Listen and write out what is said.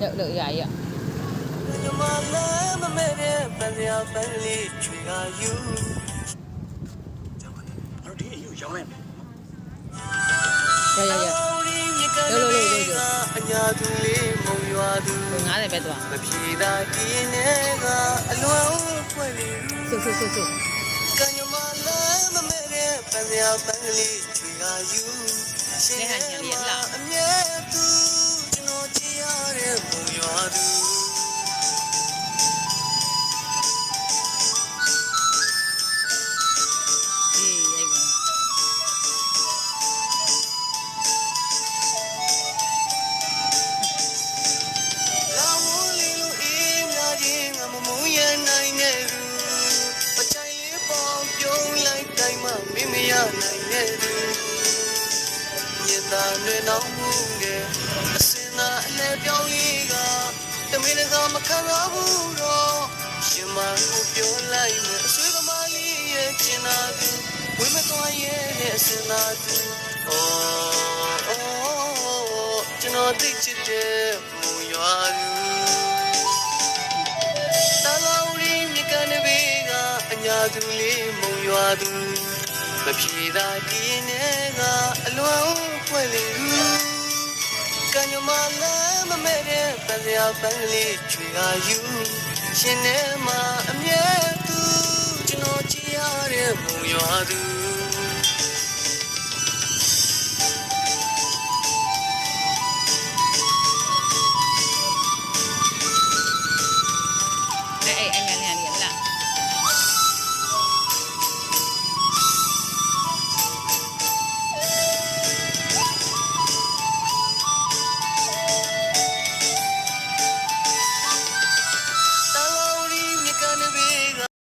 လောက်လောက်ရရညမလည်းမမဲတဲ့ပန်းစရာပန်းလေးချွေကယူအဲ့တော့ဒီအယူရောင်းလိုက်မယ်ရရရလို့လို့လို့လို့အညာသူလေးမုံရွာသူ90ပဲသွားမဖြေသာဒီနေကအလွန်ဖွင့်ပြီးဆုဆုဆုဆုကညမလည်းမမဲတဲ့ပန်းစရာပန်းလေးချွေကယူရှင်အမြဲသူ နိုင်တဲ့သူမြင်သာနှွေနှောင်းမှုတဲ့အစင်သာအလဲပြောင်းလေးကတမင်းကမခံရဘူးတော့ရှင်မကိုပြောလိုက်မယ်အဆွေကမလေးရဲ့ကျင်နာသူဝိမတော်ရဲ့အစင်သာသူအော်အော်ကျွန်တော်သိချစ်တဲ့မူရွာသူတလောင်ရီမြကနေဘေးကအညာသူလေးမုံရွာသူ မဖြေသာဒီနေကအလွန်ဖွယ်လေသူကညမလည်းမမဲတဲ့ပန်းစရာပန်းကလေးချွေကယူရှင်နေမှာအမြဲသူကျွန်တော်ကြည်ရတဲ့မုံရွာသူ